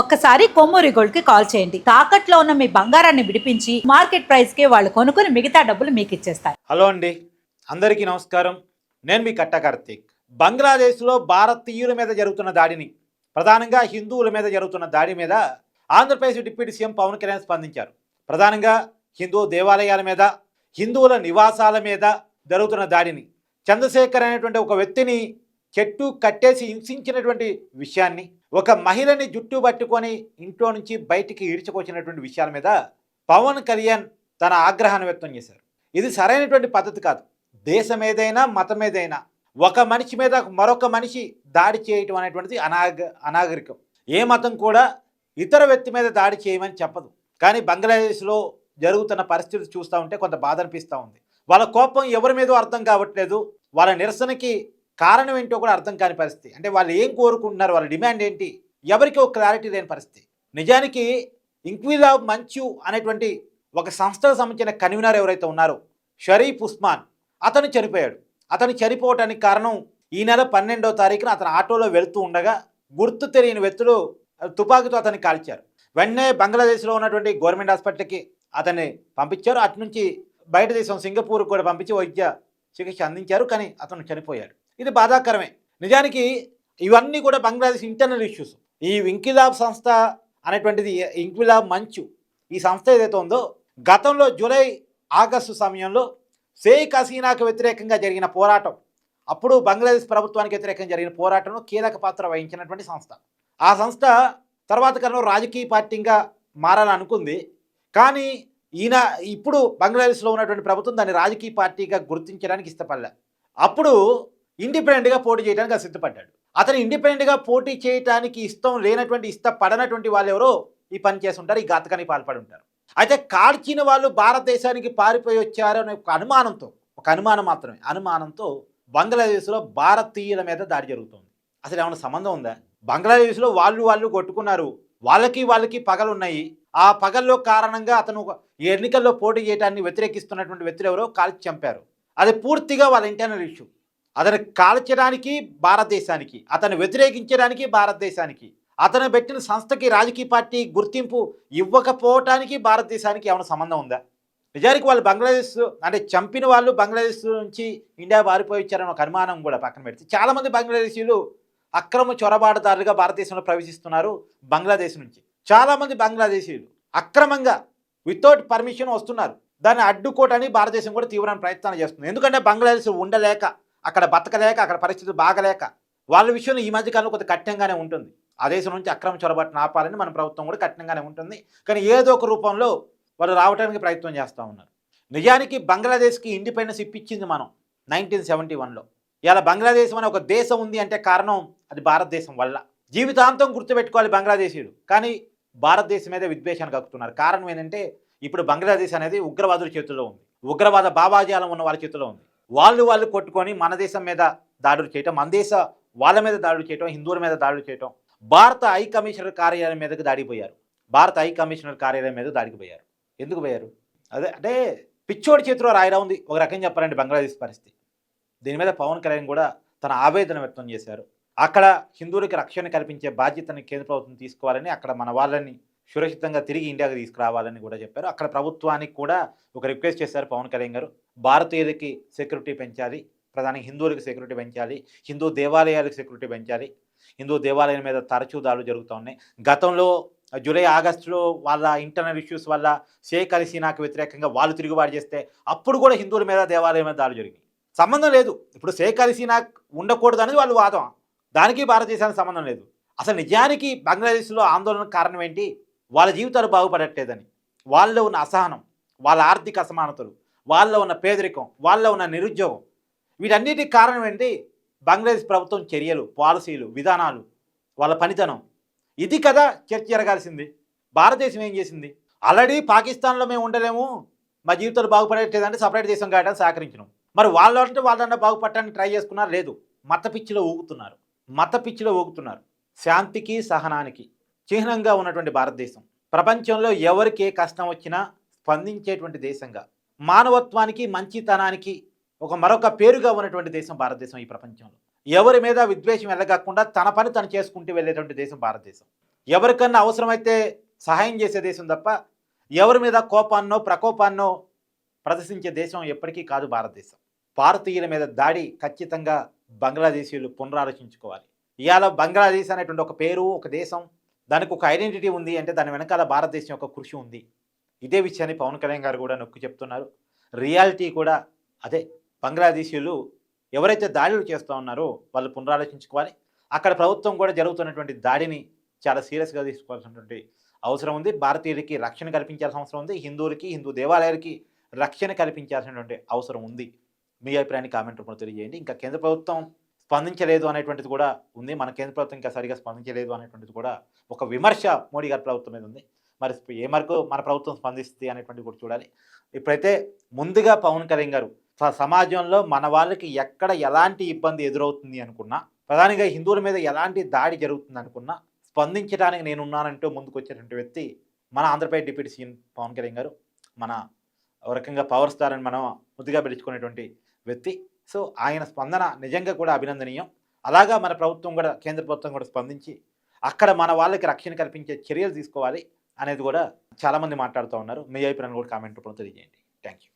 ఒక్కసారి కొమ్మూరి గోల్డ్కి కాల్ చేయండి. తాకట్లో ఉన్న మీ బంగారాన్ని విడిపించి మార్కెట్ ప్రైస్కి వాళ్ళు కొనుక్కుని మిగతా డబ్బులు మీకు ఇచ్చేస్తారు హలో అండి. అందరికీ నమస్కారం. నేను మీ కట్ట కార్తీక్. బంగ్లాదేశ్లో భారతీయుల మీద జరుగుతున్న దాడిని ప్రధానంగా హిందువుల మీద జరుగుతున్న దాడి మీద ఆంధ్రప్రదేశ్ డిప్యూటీ సీఎం పవన్ కళ్యాణ్ స్పందించారు. ప్రధానంగా హిందూ దేవాలయాల మీద హిందువుల నివాసాల మీద జరుగుతున్న దాడిని చంద్రశేఖర్ అనేటువంటి ఒక వ్యక్తిని చెట్టు కట్టేసి హింసించినటువంటి విషయాన్ని ఒక మహిళని జుట్టు పట్టుకొని ఇంట్లో నుంచి బయటికి ఈడ్చుకొచ్చినటువంటి విషయాల మీద పవన్ కళ్యాణ్ తన ఆగ్రహాన్ని వ్యక్తం చేశారు. ఇది సరైనటువంటి పద్ధతి కాదు. దేశం ఏదైనా మతం ఏదైనా ఒక మనిషి మీద మరొక మనిషి దాడి చేయటం అనేటువంటిది అనాగ అనాగరికం. ఏ మతం కూడా ఇతర వ్యక్తి మీద దాడి చేయమని చెప్పదు. కానీ బంగ్లాదేశ్లో జరుగుతున్న పరిస్థితి చూస్తూ ఉంటే కొంత బాధ అనిపిస్తూ ఉంది. వాళ్ళ కోపం ఎవరి మీదో అర్థం కావట్లేదు. వాళ్ళ నిరసనకి కారణం ఏంటో కూడా అర్థం కాని పరిస్థితి. అంటే వాళ్ళు ఏం కోరుకుంటున్నారు వాళ్ళ డిమాండ్ ఏంటి? ఎవరికి ఒక క్లారిటీ లేని పరిస్థితి. నిజానికి ఇంక్విలాబ్ మంచు అనేటువంటి ఒక సంస్థకు సంబంధించిన కన్వీనర్ ఎవరైతే ఉన్నారో షరీఫ్ ఉస్మాన్ అతను చనిపోయాడు. అతను చనిపోవటానికి కారణం ఈ నెల పన్నెండవ తారీఖున అతను ఆటోలో వెళ్తూ ఉండగా గుర్తు తెలియని వ్యక్తులు తుపాకీతో అతన్ని కాల్చారు. వెంటనే బంగ్లాదేశ్లో ఉన్నటువంటి గవర్నమెంట్ హాస్పిటల్కి అతన్ని పంపించారు. అటు నుంచి బయట దేశం సింగపూర్ కూడా పంపించి వైద్య చికిత్స అందించారు. కానీ అతను చనిపోయాడు. ఇది బాధాకరమే. నిజానికి ఇవన్నీ కూడా బంగ్లాదేశ్ ఇంటర్నల్ ఇష్యూస్ ఈ ఇంకిలాబ్ సంస్థ అనేటువంటిది ఇంకిలాబ్ మంచు. ఈ సంస్థ ఏదైతే ఉందో గతంలో జూలై ఆగస్టు సమయంలో షేక్ హసీనాకు వ్యతిరేకంగా జరిగిన పోరాటం. అప్పుడు బంగ్లాదేశ్ ప్రభుత్వానికి వ్యతిరేకంగా జరిగిన పోరాటంలో కీలక పాత్ర వహించినటువంటి సంస్థ. ఆ సంస్థ తర్వాత కన్నా రాజకీయ పార్టీగా మారాలనుకుంది. కానీ ఈయన ఇప్పుడు బంగ్లాదేశ్లో ఉన్నటువంటి ప్రభుత్వం దాన్ని రాజకీయ పార్టీగా గుర్తించడానికి ఇష్టపడలే. అప్పుడు ఇండిపెండెంట్గా పోటీ చేయడానికి సిద్ధపడ్డాడు. అతను ఇండిపెండెంట్గా పోటీ చేయడానికి ఇష్టం లేనటువంటి ఇష్టపడనటువంటి వాళ్ళు ఎవరో ఈ పని చేస్తుంటారు ఈ ఘాతకానికి పాల్పడి ఉంటారు. అయితే కాల్చిన వాళ్ళు భారతదేశానికి పారిపోయి వచ్చారు అనే ఒక అనుమానంతో ఒక అనుమానం మాత్రమే అనుమానంతో బంగ్లాదేశ్లో భారతీయుల మీద దాడి జరుగుతుంది. అసలు ఏమైనా సంబంధం ఉందా? బంగ్లాదేశ్లో వాళ్ళు వాళ్ళు కొట్టుకున్నారు వాళ్ళకి వాళ్ళకి పగలున్నాయి ఆ పగల్లో కారణంగా అతను ఎన్నికల్లో పోటీ చేయడాన్ని వ్యతిరేకిస్తున్నటువంటి వ్యక్తులు ఎవరో కాల్చి చంపారు. అది పూర్తిగా వాళ్ళ ఇంటర్నల్ ఇష్యూ అతను కాల్చడానికి భారతదేశానికి అతను వ్యతిరేకించడానికి భారతదేశానికి అతను పెట్టిన సంస్థకి రాజకీయ పార్టీ గుర్తింపు ఇవ్వకపోవటానికి భారతదేశానికి ఏమైనా సంబంధం ఉందా? నిజానికి వాళ్ళు బంగ్లాదేశ్ అంటే చంపిన వాళ్ళు బంగ్లాదేశ్ నుంచి ఇండియా పారిపోయి వచ్చారని ఒక అనుమానం కూడా పక్కన పెడితే చాలామంది బంగ్లాదేశీయులు అక్రమ చొరబాటుదారులుగా భారతదేశంలో ప్రవేశిస్తున్నారు బంగ్లాదేశ్ నుంచి. చాలామంది బంగ్లాదేశీయులు అక్రమంగా వితౌట్ పర్మిషన్ వస్తున్నారు. దాన్ని అడ్డుకోవటానికి భారతదేశం కూడా తీవ్రమైన ప్రయత్నాలు చేస్తుంది. ఎందుకంటే బంగ్లాదేశ్ ఉండలేక అక్కడ బతకలేక అక్కడ పరిస్థితులు బాగలేక వాళ్ళ విషయంలో ఈ మధ్య కాలంలో కొంత కఠినంగానే ఉంటుంది. ఆ దేశం నుంచి అక్రమ చొరబాటును ఆపాలని మన ప్రభుత్వం కూడా కఠినంగానే ఉంటుంది. కానీ ఏదో ఒక రూపంలో వాళ్ళు రావడానికి ప్రయత్నం చేస్తూ ఉన్నారు. నిజానికి బంగ్లాదేశ్కి ఇండిపెండెన్స్ ఇప్పించింది మనం నైన్టీన్ సెవెంటీ వన్లో. ఇలా బంగ్లాదేశ్ అనే ఒక దేశం ఉంది అంటే కారణం అది భారతదేశం వల్ల. జీవితాంతం గుర్తుపెట్టుకోవాలి బంగ్లాదేశీయుడు కానీ భారతదేశం మీద విద్వేషాన్ని కక్కుతున్నారు. కారణం ఏంటంటే ఇప్పుడు బంగ్లాదేశ్ అనేది ఉగ్రవాదుల చేతుల్లో ఉంది. ఉగ్రవాద భావాజాలం ఉన్న వాళ్ళ చేతిలో ఉంది. వాళ్ళు వాళ్ళు కొట్టుకొని మన దేశం మీద దాడులు చేయటం మన దేశ వాళ్ళ మీద దాడులు చేయటం హిందువుల మీద దాడులు చేయటం భారత హై కమిషనర్ కార్యాలయం మీదకి దాడిపోయారు. భారత హై కమిషనర్ కార్యాలయం మీద దాడికి పోయారు ఎందుకు పోయారు? అదే అంటే పిచ్చోడి చేతిలో రాయరా ఉంది. ఒక రకం చెప్పారండి బంగ్లాదేశ్ పరిస్థితి. దీని మీద పవన్ కళ్యాణ్ కూడా తన ఆవేదన వ్యక్తం చేశారు. అక్కడ హిందువులకి రక్షణ కల్పించే బాధ్యతని కేంద్ర ప్రభుత్వం తీసుకోవాలని అక్కడ మన వాళ్ళని సురక్షితంగా తిరిగి ఇండియాకి తీసుకురావాలని కూడా చెప్పారు. అక్కడ ప్రభుత్వానికి కూడా ఒక రిక్వెస్ట్ చేశారు పవన్ కళ్యాణ్ గారు. భారతీయులకి సెక్యూరిటీ పెంచాలి ప్రధానంగా హిందువులకి సెక్యూరిటీ పెంచాలి హిందూ దేవాలయాలకు సెక్యూరిటీ పెంచాలి హిందూ దేవాలయం మీద తరచూ దాడులు జరుగుతూ ఉన్నాయి. గతంలో జూలై ఆగస్టులో వాళ్ళ ఇంటర్నల్ ఇష్యూస్ వల్ల షేక్ హసీనాకు వ్యతిరేకంగా వాళ్ళు తిరుగుబాటు చేస్తే అప్పుడు కూడా హిందువుల మీద దేవాలయం మీద దాడులు జరిగినాయి. సంబంధం లేదు. ఇప్పుడు షేక్ హసీనా ఉండకూడదు అనేది వాళ్ళు వాదం. దానికి భారతదేశానికి సంబంధం లేదు. అసలు నిజానికి బంగ్లాదేశ్లో ఆందోళన కారణం ఏంటి? వాళ్ళ జీవితాలు బాగుపడట్లేదని. వాళ్ళలో ఉన్న అసహనం వాళ్ళ ఆర్థిక అసమానతలు వాళ్ళలో ఉన్న పేదరికం వాళ్ళలో ఉన్న నిరుద్యోగం. వీటన్నిటికి కారణం ఏంటి? బంగ్లాదేశ్ ప్రభుత్వం చర్యలు పాలసీలు విధానాలు వాళ్ళ పనితనం. ఇది కదా చర్చ జరగాల్సింది. భారతదేశం ఏం చేసింది? ఆల్రెడీ పాకిస్తాన్లో మేము ఉండలేము. మా జీవితాలు బాగుపడట్లేదంటే సపరేట్ దేశం కావడానికి సహకరించినాం. మరి వాళ్ళంటే వాళ్ళన్నా బాగుపడటానికి ట్రై చేసుకున్నారు? లేదు. మత పిచ్చిలో ఊగుతున్నారు. మత పిచ్చిలో ఊగుతున్నారు. శాంతికి సహనానికి. చిహ్నంగా ఉన్నటువంటి భారతదేశం. ప్రపంచంలో ఎవరికి ఏ కష్టం వచ్చినా స్పందించేటువంటి దేశంగా. మానవత్వానికి మంచితనానికి ఒక మరొక పేరుగా ఉన్నటువంటి దేశం భారతదేశం ఈ ప్రపంచంలో. ఎవరి మీద విద్వేషం వెళ్ళగకుండా తన పని తను చేసుకుంటూ వెళ్ళేటువంటి దేశం భారతదేశం. ఎవరికన్నా అవసరమైతే సహాయం చేసే దేశం తప్ప ఎవరి మీద కోపాన్నో ప్రకోపాన్నో ప్రదర్శించే దేశం ఎప్పటికీ కాదు భారతదేశం. భారతీయుల మీద దాడి ఖచ్చితంగా బంగ్లాదేశీయులు పునరాలోచించుకోవాలి. ఇవాళ బంగ్లాదేశ్ అనేటువంటి ఒక పేరు ఒక దేశం దానికి ఒక ఐడెంటిటీ ఉంది అంటే దాని వెనకాల భారతదేశం యొక్క కృషి ఉంది. ఇదే విషయాన్ని పవన్ కళ్యాణ్ గారు కూడా నొక్కి చెప్తున్నారు. రియాలిటీ కూడా అదే బంగ్లాదేశీయులు ఎవరైతే దాడులు చేస్తూ ఉన్నారో వాళ్ళు పునరాలోచించుకోవాలి. అక్కడ ప్రభుత్వం కూడా జరుగుతున్నటువంటి దాడిని చాలా సీరియస్గా తీసుకోవాల్సినటువంటి అవసరం ఉంది. భారతీయులకి రక్షణ కల్పించాల్సిన అవసరం ఉంది. హిందువులకి హిందూ దేవాలయాలకి రక్షణ కల్పించాల్సినటువంటి అవసరం ఉంది. మీ అభిప్రాయాన్ని కామెంట్ రూపంలో తెలియజేయండి. ఇంకా కేంద్ర ప్రభుత్వం స్పందించలేదు అనేటువంటిది కూడా ఉంది. మన కేంద్ర ప్రభుత్వం ఇంకా సరిగా స్పందించలేదు అనేటువంటిది కూడా ఒక విమర్శ మోడీ గారి ప్రభుత్వం మీద ఉంది. మరి ఏ మేరకు మన ప్రభుత్వం స్పందిస్తుంది అనేటువంటిది కూడా చూడాలి. ఇప్పుడైతే ముందుగా పవన్ కళ్యాణ్ గారు స- సమాజంలో మన వాళ్ళకి ఎక్కడ ఎలాంటి ఇబ్బంది ఎదురవుతుంది అనుకున్నా ప్రధానంగా హిందువుల మీద ఎలాంటి దాడి జరుగుతుంది అనుకున్నా స్పందించడానికి నేనున్నానంటూ ముందుకు వచ్చేటువంటి వ్యక్తి మన ఆంధ్రప్రదేశ్ డిప్యూటీ సీఎం పవన్ కళ్యాణ్ గారు. మన ఒక రకంగా పవర్ స్టార్ అని మనం ముద్దుగా పిలుచుకునేటువంటి వ్యక్తి. సో ఆయన స్పందన నిజంగా కూడా అభినందనీయం. అలాగా మన ప్రభుత్వం కూడా కేంద్ర ప్రభుత్వం కూడా స్పందించి అక్కడ మన వాళ్ళకి రక్షణ కల్పించే చర్యలు తీసుకోవాలి అనేది కూడా చాలామంది మాట్లాడుతూ ఉన్నారు. మీ అభిప్రాయం కూడా కామెంట్ రూపంలో తెలియజేయండి. Thank you